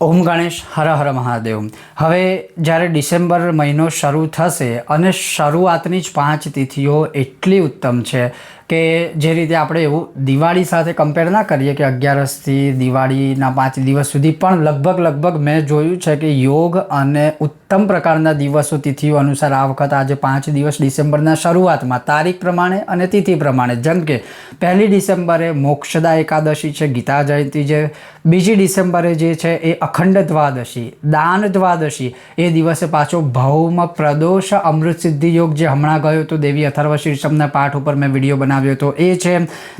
ઓમ ગણેશ, હર હર મહાદેવ. હવે જ્યારે ડિસેમ્બર મહિનો શરૂ થશે અને શરૂઆતની જ પાંચ તિથિઓ એટલી ઉત્તમ છે કે જે રીતે આપણે એવું દિવાળી સાથે કમ્પેર ના કરીએ કે અગિયારસથી દિવાળીના પાંચ દિવસ સુધી પણ લગભગ લગભગ મેં જોયું છે કે યોગ અને ઉત્તમ પ્રકારના દિવસો તિથિઓ અનુસાર આ વખત આજે પાંચ દિવસ ડિસેમ્બરના શરૂઆતમાં તારીખ પ્રમાણે અને તિથિ પ્રમાણે. જેમ કે પહેલી ડિસેમ્બરે મોક્ષદા એકાદશી છે, ગીતા જયંતિ છે, બીજી ડિસેમ્બરે જે છે એ અખંડ દ્વાદશી દાન દ્વાદશી એ દિવસે પાછો ભૌમ, પ્રદોષ, અમૃત સિદ્ધિ યોગ જે હમણાં ગયો હતો, દેવી અથર્વ શીર્ષમના પાઠ ઉપર મેં વીડિયો બનાવ્યો હતો, એ છે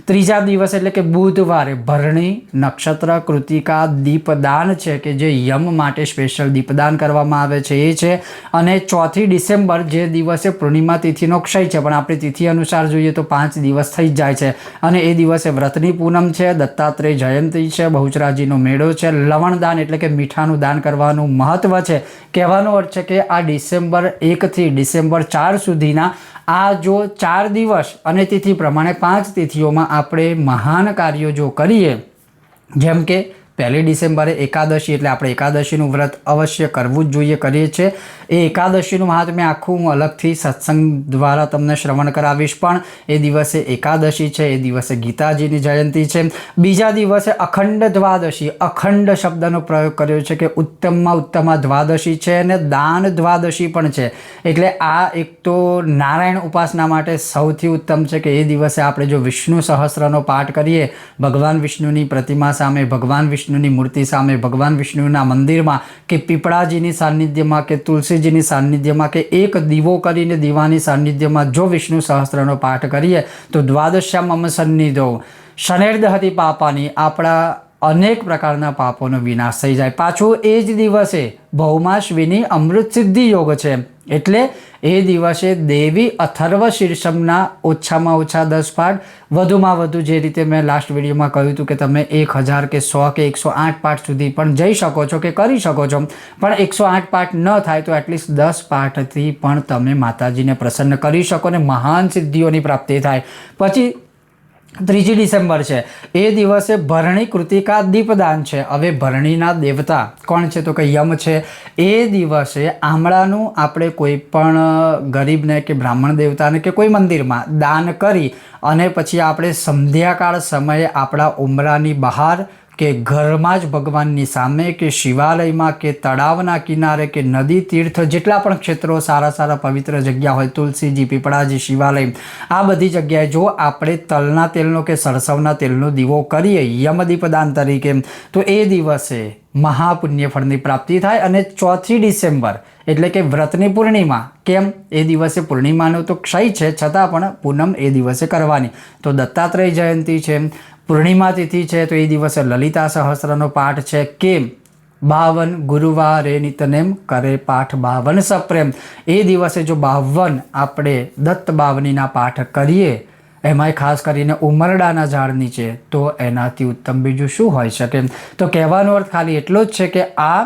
ત્રીજા દિવસ એટલે કે બુધવારે ભરણી, નક્ષત્ર, કૃતિકા, દીપદાન છે કે જે યમ માટે સ્પેશિયલ દીપદાન કરવામાં આવે છે, એ છે. અને ચોથી ડિસેમ્બર જે દિવસે પૂર્ણિમા તિથિનો ક્ષય છે, પણ આપણી તિથિ અનુસાર જોઈએ તો પાંચ દિવસ થઈ જાય છે. અને એ દિવસે વ્રતની પૂનમ છે, દત્તાત્રેય જયંતી છે, બહુચરાજીનો મેળો છે, લવણદાન એટલે કે મીઠાનું દાન કરવાનું મહત્વ છે. કહેવાનો અર્થ છે કે આ ડિસેમ્બર એકથી ડિસેમ્બર ચાર સુધીના આ જો ચાર દિવસ અને તિથિ પ્રમાણે પાંચ તિથિઓમાં આપણે મહાન કાર્યો જો કરીએ, જેમ કે પહેલી ડિસેમ્બરે એકાદશી એટલે આપણે એકાદશીનું વ્રત અવશ્ય કરવું જ જોઈએ કરીએ છીએ. એ એકાદશીનું મહાત્મ્ય આખું હું અલગથી સત્સંગ દ્વારા તમને શ્રવણ કરાવીશ, પણ એ દિવસે એકાદશી છે, એ દિવસે ગીતાજીની જયંતિ છે. બીજા દિવસે અખંડ દ્વાદશી, અખંડ શબ્દનો પ્રયોગ કર્યો છે કે ઉત્તમમાં ઉત્તમા દ્વાદશી છે અને દાન દ્વાદશી પણ છે. એટલે આ એક તો નારાયણ ઉપાસના માટે સૌથી ઉત્તમ છે કે એ દિવસે આપણે જો વિષ્ણુ સહસ્રનો પાઠ કરીએ, ભગવાન વિષ્ણુની પ્રતિમા સામે ભગવાન વિષ્ણુની મૂર્તિ સામે ભગવાન વિષ્ણુના મંદિરમાં કે પીપળાજીની સાનિધ્યમાં કે તુલસીજીની સાનિધ્યમાં કે એક દીવો કરીને દીવાની સાનિધ્યમાં જો વિષ્ણુ સહસ્ત્રનો પાઠ કરીએ તો દ્વાદશ્યામ અમ સન્નિધો શનેર્દહતી પાપાની આપણા અનેક પ્રકારના પાપોનો વિનાશ થઈ જાય. પાછું એ જ દિવસે ભૌમાશ્વીની અમૃત સિદ્ધિ યોગ છે. એટલે એ દિવસે દેવી અથર્વ શીર્ષમના ઓછામાં ઓછા દસ પાઠ, વધુમાં વધુ જે રીતે મેં લાસ્ટ વિડીયોમાં કહ્યું હતું કે તમે એક હજાર કે સો કે એકસો આઠ પાઠ સુધી પણ જઈ શકો છો કે કરી શકો છો. પણ એકસો આઠ પાઠ ન થાય તો એટલીસ્ટ દસ પાઠથી પણ તમે માતાજીને પ્રસન્ન કરી શકો ને મહાન સિદ્ધિઓની પ્રાપ્તિ થાય. પછી ત્રીજી ડિસેમ્બર છે. એ દિવસે ભરણી કૃતિકા દીપદાન છે. હવે ભરણીના દેવતા કોણ છે? તો કે યમ છે. એ દિવસે આમળાનું આપણે કોઈ પણ ગરીબને કે બ્રાહ્મણ દેવતાને કે કોઈ મંદિરમાં દાન કરી અને પછી આપણે સંધ્યાકાળ સમયે આપણા ઉમરાની બહાર કે ઘરમાં જ ભગવાનની સામે કે શિવાલયમાં કે તળાવના કિનારે કે નદી તીર્થ જેટલા પણ ક્ષેત્રો સારા સારા પવિત્ર જગ્યા હોય, તુલસીજી, પીપળાજી, શિવાલય, આ બધી જગ્યાએ જો આપણે તલના તેલનો કે સરસવના તેલનો દીવો કરીએ, યમદીપદાન તરીકે, તો એ દિવસે મહાપુણ્ય ફળની પ્રાપ્તિ થાય અને ચોથી ડિસેમ્બર એટલે કે વ્રતની પૂર્ણિમા, કેમ? એ દિવસે પૂર્ણિમાનો તો ક્ષય છે, છતાં પણ પૂનમ એ દિવસે કરવાની. તો દત્તાત્રેય જયંતિ છે. પૂર્ણિમા તિથિ છે તો એ દિવસે લલિતા સહસ્રનો પાઠ છે. કેમ? બાવન ગુરુવારે નિતનેમ કરે પાઠ બાવન સપ્રેમ. એ દિવસે જો બાવન આપણે દત્ત બાવનીના પાઠ કરીએ, એમાંય ખાસ કરીને ઉમરડાના ઝાડ નીચે, તો એનાથી ઉત્તમ બીજું શું હોઈ શકે? તો કહેવાનો અર્થ ખાલી એટલો જ છે કે આ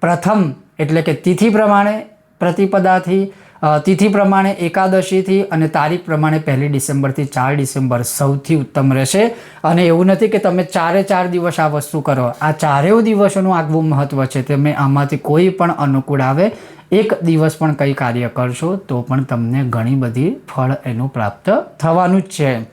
પ્રથમ એટલે કે તિથિ પ્રમાણે પ્રતિપદાથી તિથિ પ્રમાણે એકાદશીથી અને તારીખ પ્રમાણે પહેલી ડિસેમ્બરથી ચાર ડિસેમ્બર સૌથી ઉત્તમ રહેશે. અને એવું નથી કે તમે ચારે ચાર દિવસ આ વસ્તુ કરો. આ ચારેય દિવસોનું આગવું મહત્ત્વ છે. તમે આમાંથી કોઈ પણ અનુકૂળ આવે, એક દિવસ પણ કંઈ કાર્ય કરશો, તો પણ તમને ઘણી બધી ફળ એનું પ્રાપ્ત થવાનું જ છે.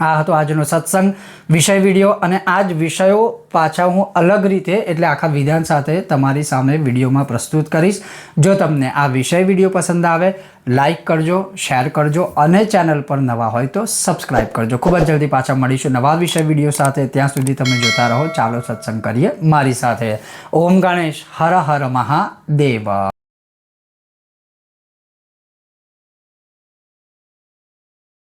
આ હતો આજનો સત્સંગ, વિષય વીડિયો અને આ જ વિષયો પાછા હું અલગ રીતે એટલે આખા વિધાન સાથે તમારી સામે વિડીયોમાં પ્રસ્તુત કરીશ. જો તમને આ વિષય વીડિયો પસંદ આવે લાઇક કરજો, શેર કરજો અને ચેનલ પર નવા હોય તો સબસ્ક્રાઈબ કરજો. ખૂબ જ જલ્દી પાછા મળીશું નવા વિષય વીડિયો સાથે. ત્યાં સુધી તમે જોતા રહો. ચાલો સત્સંગ કરીએ મારી સાથે. ઓમ ગણેશ હર હર મહાદેવ.